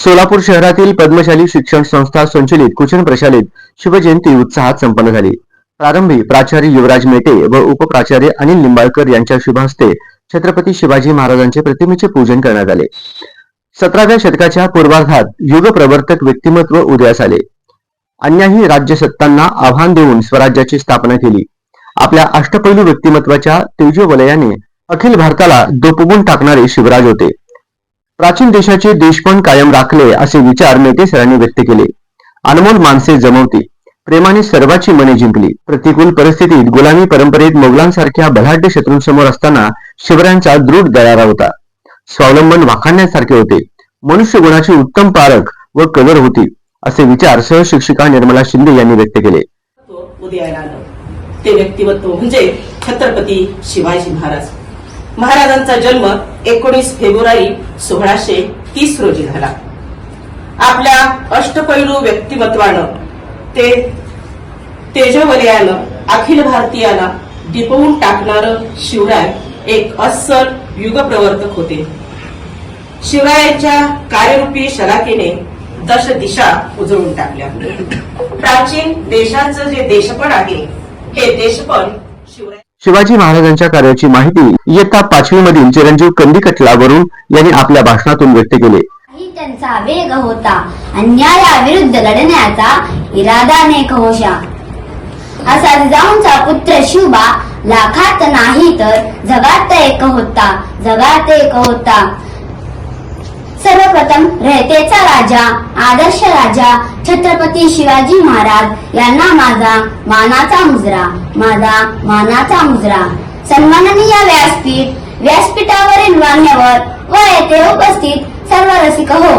सोलापूर शहरातील पद्मशाली शिक्षण संस्था संचलित कुचन प्रशालेत शिवजयंती उत्साहात संपन्न झाली. प्रारंभी प्राचार्य युवराज मेटे व उपप्राचार्य अनिल लिंबाळकर यांच्या शुभहस्ते छत्रपती शिवाजी महाराजांचे प्रतिमेचे पूजन करण्यात आले. सतराव्या शतकाच्या पूर्वार्धात युगप्रवर्तक व्यक्तिमत्व उदयास आले. अन्याही राज्यसत्तांना आव्हान देऊन स्वराज्याची स्थापना केली. आपल्या अष्टपैलू व्यक्तिमत्वाच्या तेजोवलयाने अखिल भारताला दोपवून टाकणारे शिवराज होते. प्राचीन देशाचे देशपण कायम राखले असे विचार मेटे सरांनी व्यक्त केले. अनमोल माणसे जमवती. प्रेमाने सर्वाची मने जिंकली. प्रतिकूल परिस्थितीत गुलामी परंपरेत मोगलांसारख्या बलाढ्य शत्रूंसमोर असताना शिवरायांचा दृढ दरारा होता. स्वावलंबन वाखाणण्यासारखे होते. मनुष्य गुणाची उत्तम पारख व कदर होती असे विचार सहशिक्षिका निर्मला शिंदे यांनी व्यक्त केले. उदयाला ते व्यक्तिमत्व म्हणजे छत्रपती शिवाजी महाराज. महाराजांचा जन्म एकोणीस फेब्रुवारी सोळाशे तीस रोजी झाला. आपल्या अष्टपैलू व्यक्तिमत्वानं ते तेजवलयानं अखिल भारतीयाला दिपवून टाकणार शिवराय एक अस्सल युगप्रवर्तक होते. शिवरायांच्या कार्यरूपी शलाकेने दश दिशा उजळून टाकल्या. प्राचीन देशाचं जे देशपण आहे हे देशपण शिवराय शिवाजी महाराजांच्या कार्याची माहिती इयत्ता पाचवी मधील चिरंजीव कंदिकटला वरुण यांनी आपल्या भाषणातून व्यक्त केले. त्यांचा वेग होता. अन्यायाविरुद्ध लढण्याचा इरादा नेक होशा. असा जिजाऊंचा पुत्र शिवबा लाखात नाही तर जगात एक होता. जगात एक होता. सर्वप्रथम रयतेचा राजा आदर्श राजा छत्रपती शिवाजी महाराज यांना माझा मानाचा मुजरा माझा मानाचा मुजरा. सन्माननीय व्यासपीठ व्यासपीठावरील मान्यवर व येथे उपस्थित सर्व रसिक हो.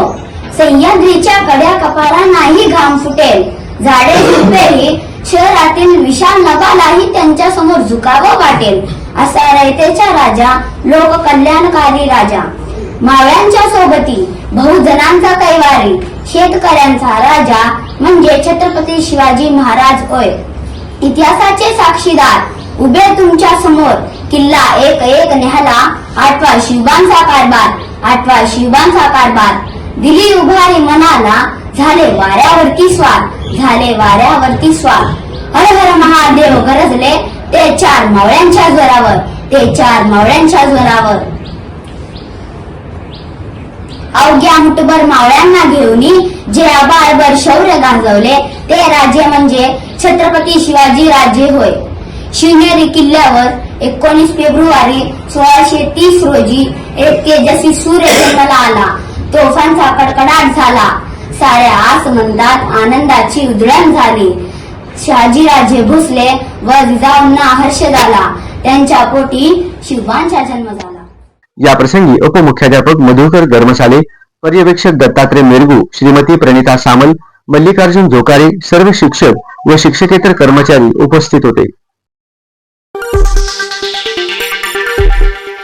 सह्याद्रीच्या कड्या कपाळांनाही घाम फुटेल. झाडे झुपेही शहरातील विशाल नभालाही त्यांच्यासमोर झुकावं वाटेल असा रयतेचा राजा लोक कल्याणकारी राजा. मावळ्यांच्या सोबती बहुजनांचा कैवारी शेतकऱ्यांचा राजा म्हणजे छत्रपती शिवाजी महाराज होय. इतिहासाचे साक्षीदार उभे तुमच्यासमोर किल्ला एक एक नेहला आठवा शिवबांचा कारभार आठवा शिवबांचा कारभार. दिली उभारी मनाला झाले वाऱ्यावरती स्वार झाले वाऱ्यावरती स्वार हर हर महादेव गरजले ते चार मावळ्यांच्या जोरावर ते चार मावळ्यांच्या जोरावर. अवघ्या मुठभर मावळ्यांना घेऊन जे आबाळभर शौर्य गाजवले ते राज्य म्हणजे छत्रपती शिवाजी राज्य होय. शिवनेरी किल्ल्यावर एकोणीस फेब्रुवारी सोळाशे तीस रोजी एक तेजस्वी सूर्य जन्माला आला. तोफांचा कडकडाट झाला. साऱ्या आसमंदात आनंदाची उधळण झाली. शहाजीराजे भोसले व जिजाऊंना हर्ष झाला. त्यांच्या पोटी शिवांचा जन्म झाला. या प्रसंगी उपमुख्याध्यापक मधुकर गर्मसाले पर्यवेक्षक दत्तात्रय मेरगू श्रीमती प्रणिता सामल मल्लिकार्जुन झोकारे सर्व शिक्षक व शिक्षकेतर कर्मचारी उपस्थित होते.